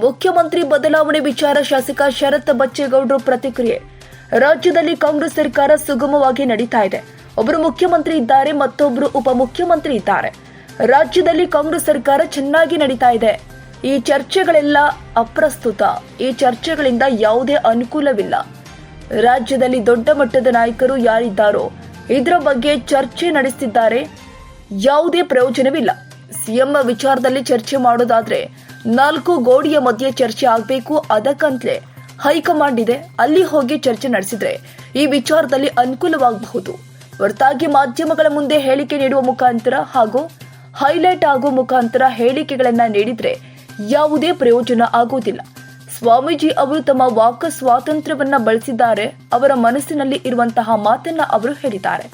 ಮುಖ್ಯಮಂತ್ರಿ ಬದಲಾವಣೆ ವಿಚಾರ ಶಾಸಕ ಶರತ್ ಬಚ್ಚೇಗೌಡರು ಪ್ರತಿಕ್ರಿಯೆ. ರಾಜ್ಯದಲ್ಲಿ ಕಾಂಗ್ರೆಸ್ ಸರ್ಕಾರ ಸುಗಮವಾಗಿ ನಡೀತಾ ಇದೆ. ಒಬ್ಬರು ಮುಖ್ಯಮಂತ್ರಿ ಇದ್ದಾರೆ ಮತ್ತೊಬ್ಬರು ಉಪಮುಖ್ಯಮಂತ್ರಿ ಇದ್ದಾರೆ. ರಾಜ್ಯದಲ್ಲಿ ಕಾಂಗ್ರೆಸ್ ಸರ್ಕಾರ ಚೆನ್ನಾಗಿ ನಡೀತಾ ಇದೆ. ಈ ಚರ್ಚೆಗಳೆಲ್ಲ ಅಪ್ರಸ್ತುತ. ಈ ಚರ್ಚೆಗಳಿಂದ ಯಾವುದೇ ಅನುಕೂಲವಿಲ್ಲ. ರಾಜ್ಯದಲ್ಲಿ ದೊಡ್ಡ ಮಟ್ಟದ ನಾಯಕರು ಯಾರಿದ್ದಾರೋ, ಇದರ ಬಗ್ಗೆ ಚರ್ಚೆ ನಡೆಸುತ್ತಿದ್ದಾರೆ ಯಾವುದೇ ಪ್ರಯೋಜನವಿಲ್ಲ. ಸಿಎಂ ವಿಚಾರದಲ್ಲಿ ಚರ್ಚೆ ಮಾಡೋದಾದ್ರೆ ನಾಲ್ಕು ಗೋಡಿಯ ಮಧ್ಯೆ ಚರ್ಚೆ ಆಗಬೇಕು ಅದಕ್ಕಂತಲೇ ಹೈಕಮಾಂಡ್ ಇದೆ, ಅಲ್ಲಿ ಹೋಗಿ ಚರ್ಚೆ ನಡೆಸಿದ್ರೆ ಈ ವಿಚಾರದಲ್ಲಿ ಅನುಕೂಲವಾಗಬಹುದು. ಹೊರತಾಗಿ ಮಾಧ್ಯಮಗಳ ಮುಂದೆ ಹೇಳಿಕೆ ನೀಡುವ ಮುಖಾಂತರ ಹಾಗೂ ಹೈಲೈಟ್ ಆಗುವ ಮುಖಾಂತರ ಹೇಳಿಕೆಗಳನ್ನ ನೀಡಿದ್ರೆ ಯಾವುದೇ ಪ್ರಯೋಜನ ಆಗುವುದಿಲ್ಲ ಸ್ವಾಮೀಜಿ ಅವರು ತಮ್ಮ ವಾಕ ಸ್ವಾತಂತ್ರ್ಯವನ್ನ ಬಳಸಿದ್ದಾರೆ, ಅವರ ಮನಸ್ಸಿನಲ್ಲಿ ಇರುವಂತಹ ಮಾತನ್ನ ಅವರು ಹೇಳಿದ್ದಾರೆ.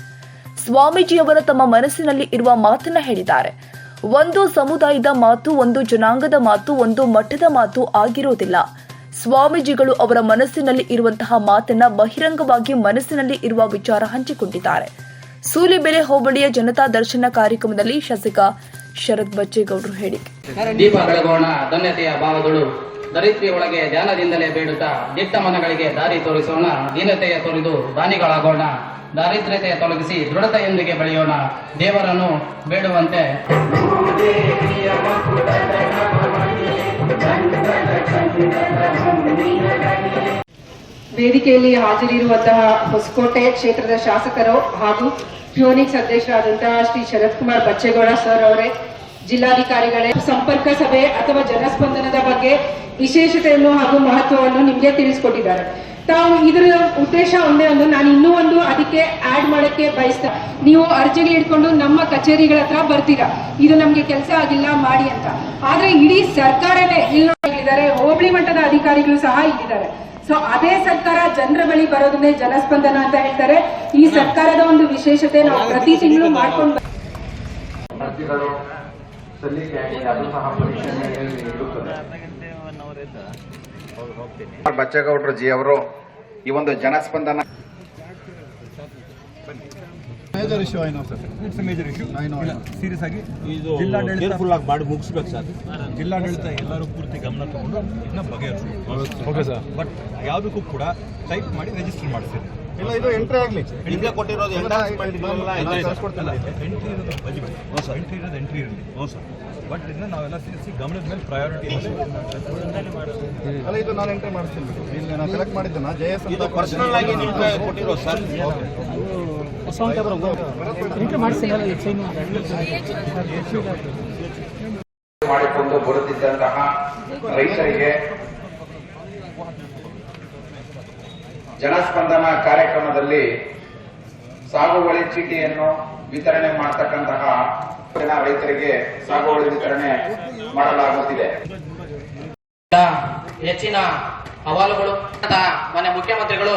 ಸ್ವಾಮೀಜಿ ಅವರ ತಮ್ಮ ಮನಸ್ಸಿನಲ್ಲಿ ಇರುವ ಮಾತನ್ನ ಹೇಳಿದ್ದಾರೆ. ಒಂದು ಸಮುದಾಯದ ಮಾತು, ಒಂದು ಜನಾಂಗದ ಮಾತು, ಒಂದು ಮಠದ ಮಾತು ಆಗಿರೋದಿಲ್ಲ. ಸ್ವಾಮೀಜಿಗಳು ಅವರ ಮನಸ್ಸಿನಲ್ಲಿ ಇರುವಂತಹ ಮಾತನ್ನ ಬಹಿರಂಗವಾಗಿ ಮನಸ್ಸಿನಲ್ಲಿ ಇರುವ ವಿಚಾರ ಹಂಚಿಕೊಂಡಿದ್ದಾರೆ. ಸೂಲಿಬೆಲೆ ಹೋಬಳಿಯ ಜನತಾ ದರ್ಶನ ಕಾರ್ಯಕ್ರಮದಲ್ಲಿ ಶಾಸಕ ಶರತ್ ಬಚ್ಚೇಗೌಡರು ಹೇಳಿ ದೀಪ ಬೆಳಗೋಣ, ಧನ್ಯತೆಯ ಭಾವಗಳು. ದರಿತ್ರಿ ಒಳಗೆ ಧ್ಯಾನದಿಂದಲೇ ಬೇಡುತ್ತಾ, ದಿಟ್ಟ ಮನಗಳಿಗೆ ದಾರಿ ತೋರಿಸೋಣ, ದೀನತೆಯ ತೊರೆದು ದಾನಿಗಳಾಗೋಣ. ದಾರಿದ್ರ್ಯತೆಯ ತೊಲಗಿಸಿ ದೃಢತೆಯೊಂದಿಗೆ ಬೆಳೆಯೋಣ. ದೇವರನ್ನು ಬೇಡುವಂತೆ ವೇದಿಕೆಯಲ್ಲಿ ಹಾಜರಿರುವಂತಹ ಹೊಸಕೋಟೆ ಕ್ಷೇತ್ರದ ಶಾಸಕರು ಹಾಗೂ ಫ್ಯೂನಿಕ್ಸ್ ಅಧ್ಯಕ್ಷರಾದಂತಹ ಶ್ರೀ ಶರತ್ ಕುಮಾರ್ ಬಚ್ಚೇಗೌಡ ಸರ್ ಅವರೇ, ಜಿಲ್ಲಾಧಿಕಾರಿಗಳೇ, ಸಂಪರ್ಕ ಸಭೆ ಅಥವಾ ಜನಸ್ಪಂದನದ ಬಗ್ಗೆ ವಿಶೇಷತೆಯನ್ನು ಹಾಗೂ ಮಹತ್ವವನ್ನು ನಿಮಗೆ ತಿಳಿಸ್ಕೊಟ್ಟಿದ್ದಾರೆ. ತಾವು ಇದರ ಉದ್ದೇಶ ಒಂದೇ ಒಂದು, ನಾನು ಇನ್ನೂ ಒಂದು ಅದಕ್ಕೆ ಆಡ್ ಮಾಡಕ್ಕೆ ಬಯಸ್ತ, ನೀವು ಅರ್ಜಿಗೆ ಇಟ್ಕೊಂಡು ನಮ್ಮ ಕಚೇರಿಗಳ ಹತ್ರ ಬರ್ತೀರಾ? ಇದು ನಮ್ಗೆ ಕೆಲಸ ಆಗಿಲ್ಲ, ಮಾಡಿ ಅಂತ. ಆದ್ರೆ ಇಡೀ ಸರ್ಕಾರನೇ ಮಟ್ಟದ ಅಧಿಕಾರಿಗಳು ಸಹ ಇಲ್ಲಿದ್ದಾರೆ. ಸೊ ಅದೇ ಸರ್ಕಾರ ಜನರ ಬಳಿ ಬರೋದನ್ನೇ ಜನಸ್ಪಂದನ ಅಂತ ಹೇಳ್ತಾರೆ. ಈ ಸರ್ಕಾರದ ಒಂದು ವಿಶೇಷತೆ ನಾವು ಪ್ರತಿ ತಿಂಗಳು ಮಾಡ್ಕೊಂಡು ಬಚ್ಚೇಗೌಡರು ಜಿ ಅವರು ಈ ಒಂದು Janaspandana major issue I know sir it's major issue I know serious ಆಗಿ ಇದು ಜಿಲ್ಲಾಡಳಿತ ಕೇರ್ಫುಲ್ ಆಗಿ ಮಾಡಿ ಮುಗಿಸ್ಬೇಕು ಸರ್. ಜಿಲ್ಲಾಡಳಿತ ಎಲ್ಲರೂ ಪೂರ್ತಿ ಗಮನ ತಗೊಂಡು ಇದನ್ನ ಬಗೆಹರಿಸಿ. ಓಕೆ ಸರ್ ಬಟ್ ಯಾವುದಕ್ಕೂ ಕೂಡ ಟೈಪ್ ಮಾಡಿ ರಿಜಿಸ್ಟರ್ ಮಾಡಿಸಿ. ಇಲ್ಲ ಇದು ಎಂಟ್ರಿ ಆಗಲಿ. ಈಗ ಕೊಟ್ಟಿರೋದು ಎಲ್ಲ ಎಂಟ್ರಿ ಇದೆ ಸರ್. ಎಂಟ್ರಿ ಇರೋದು ಬಜಿಬೇಡಿ ಹ್ಞೂ ಸರ್. ಎಂಟ್ರಿ ಇರೋದು ಎಂಟ್ರಿ ಇರಲಿ. ಹ್ಞೂ ಸರ್ ಬಟ್ ಇದನ್ನ ನಾವೆಲ್ಲ ಸೇರಿಸಿ ಗಮನದ ಮೇಲೆ ಪ್ರಯಾರಿಟಿ ಅಲ್ಲ ಇದು ನಾನು ಎಂಟ್ರಿ ಮಾಡ್ತೀನಿ ಇಲ್ಲಿ ನಾನು ಸೆಲೆಕ್ಟ್ ಮಾಡಿದ್ದೇನೆ ಜೆ ಎಸ್ ಪರ್ಸನಲ್ ಆಗಿ ಕೊಟ್ಟಿರೋ ಕೊಟ್ಟಿರೋದು ಸರ್ ಮಾಡಿಕೊಂಡು ಬರುತ್ತಿದ್ದಂತಹ ರೈತರಿಗೆ ಜನಸ್ಪಂದನ ಕಾರ್ಯಕ್ರಮದಲ್ಲಿ ಸಾಗುವಳಿ ಚೀಟಿಯನ್ನು ವಿತರಣೆ ಮಾಡತಕ್ಕಂತಹ ಜನ ರೈತರಿಗೆ ಸಾಗುವಳಿ ವಿತರಣೆ ಮಾಡಲಾಗುತ್ತಿದೆ. ಹೆಚ್ಚಿನ ಅಹವಾಲುಗಳು ಮನೆ ಮುಖ್ಯಮಂತ್ರಿಗಳು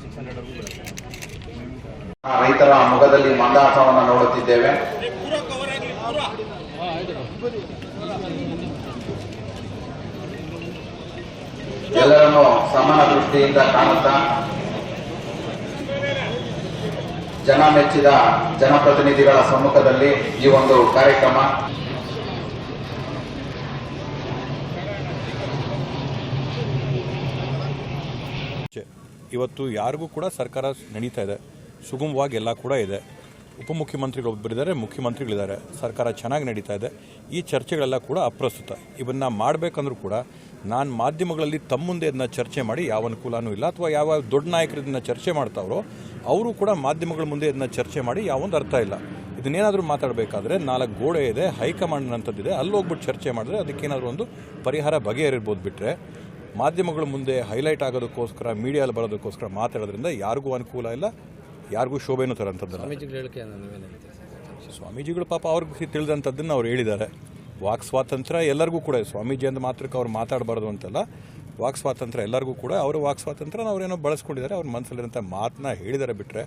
ಸಿಕ್ಸ್ ಹಂಡ್ರೆಡ್ ರೈತರ ಮುಖದಲ್ಲಿ ಮಂದಾಸವನ್ನು ನೋಡುತ್ತಿದ್ದೇವೆ. ಎಲ್ಲರನ್ನು ಸಮಾನ ದೃಷ್ಟಿಯಿಂದ ಕಾಣುತ್ತಾ ಜನ ಮೆಚ್ಚಿದ ಜನಪ್ರತಿನಿಧಿಗಳ ಸಮ್ಮುಖದಲ್ಲಿ ಈ ಒಂದು ಕಾರ್ಯಕ್ರಮ. ಇವತ್ತು ಯಾರಿಗೂ ಕೂಡ ಸರ್ಕಾರ ನಡೀತಾ ಇದೆ. ಸುಗಮವಾಗಿ ಎಲ್ಲ ಕೂಡ ಇದೆ. ಉಪಮುಖ್ಯಮಂತ್ರಿಗಳು ಒಬ್ಬರಿದ್ದಾರೆ ಮುಖ್ಯಮಂತ್ರಿಗಳಿದ್ದಾರೆ. ಸರ್ಕಾರ ಚೆನ್ನಾಗಿ ನಡೀತಾ ಇದೆ. ಈ ಚರ್ಚೆಗಳೆಲ್ಲ ಕೂಡ ಅಪ್ರಸ್ತುತ. ಇವನ್ನ ಮಾಡಬೇಕಂದ್ರೂ ಕೂಡ ನಾನು ಮಾಧ್ಯಮಗಳಲ್ಲಿ ತಮ್ಮ ಮುಂದೆ ಇದನ್ನ ಚರ್ಚೆ ಮಾಡಿ ಯಾವ ಅನುಕೂಲನೂ ಇಲ್ಲ ಅಥವಾ ಯಾವ ದೊಡ್ಡ ನಾಯಕರಿದ್ದನ್ನ ಚರ್ಚೆ ಮಾಡ್ತಾವ್ರೋ ಅವರು ಕೂಡ ಮಾಧ್ಯಮಗಳ ಮುಂದೆ ಇದನ್ನ ಚರ್ಚೆ ಮಾಡಿ ಯಾವೊಂದು ಅರ್ಥ ಇಲ್ಲ. ಇದನ್ನೇನಾದರೂ ಮಾತಾಡಬೇಕಾದ್ರೆ ನಾಲ್ಕು ಗೋಡೆ ಇದೆ ಹೈಕಮಾಂಡ್ ಅಂಥದ್ದಿದೆ ಅಲ್ಲಿ ಹೋಗ್ಬಿಟ್ಟು ಚರ್ಚೆ ಮಾಡಿದ್ರೆ ಅದಕ್ಕೇನಾದರೂ ಒಂದು ಪರಿಹಾರ ಬಗೆಹರಿರ್ಬೋದು ಬಿಟ್ಟರೆ ಮಾಧ್ಯಮಗಳ ಮುಂದೆ ಹೈಲೈಟ್ ಆಗೋದಕ್ಕೋಸ್ಕರ ಮೀಡಿಯಲ್ಲಿ ಬರೋದಕ್ಕೋಸ್ಕರ ಮಾತಾಡೋದ್ರಿಂದ ಯಾರಿಗೂ ಅನುಕೂಲ ಇಲ್ಲ. ಯಾರಿಗೂ ಶೋಭೆನೂ ತರಂಥದ್ದಲ್ಲ ಸ್ವಾಮೀಜಿಗಳು ಪಾಪ ಅವ್ರಿಗೆ ತಿಳಿದಂಥದ್ದನ್ನು ಅವ್ರು ಹೇಳಿದ್ದಾರೆ. ವಾಕ್ ಸ್ವಾತಂತ್ರ್ಯ ಎಲ್ಲರಿಗೂ ಕೂಡ. ಸ್ವಾಮೀಜಿ ಅಂದ ಮಾತ್ರಕ್ಕೆ ಅವ್ರು ಮಾತಾಡಬಾರ್ದು ಅಂತಲ್ಲ. ವಾಕ್ ಸ್ವಾತಂತ್ರ್ಯ ಎಲ್ಲರಿಗೂ ಕೂಡ ಅವರ ವಾಕ್ ಸ್ವಾತಂತ್ರ್ಯನ ಅವರೇನೋ ಬಳಸ್ಕೊಂಡಿದ್ದಾರೆ, ಅವ್ರ ಮನಸ್ಸಲ್ಲಿರೋಂಥ ಮಾತನ್ನ ಹೇಳಿದ್ದಾರೆ ಬಿಟ್ಟರೆ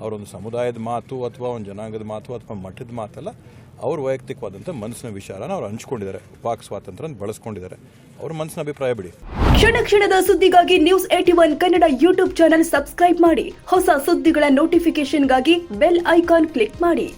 ಅವರೊಂದು ಸಮುದಾಯದ ಮಾತು ಅಥವಾ ಒಂದು ಜನಾಂಗದ ಮಾತು ಅಥವಾ ಮಠದ ಮಾತಲ್ಲ, ಅವ್ರ ವೈಯಕ್ತಿಕವಾದಂಥ ಮನಸ್ಸಿನ ವಿಚಾರನ ಅವ್ರು ಹಂಚ್ಕೊಂಡಿದ್ದಾರೆ, ವಾಕ್ ಸ್ವಾತಂತ್ರ್ಯ ಬಳಸ್ಕೊಂಡಿದ್ದಾರೆ. ಅವ್ರ ಮನಸ್ಸಿನ ಅಭಿಪ್ರಾಯ ಬಿಡಿ. ಕ್ಷಣ ಕ್ಷಣದ ಸುದ್ದಿಗಾಗಿ news eighty one Kannada YouTube channel subscribe ಮಾಡಿ. ಹೊಸ ಸುದ್ದಿಗಳ ನೋಟಿಫಿಕೇಶನ್ಗಾಗಿ ಬೆಲ್ ಐಕಾನ್ ಕ್ಲಿಕ್ ಮಾಡಿ.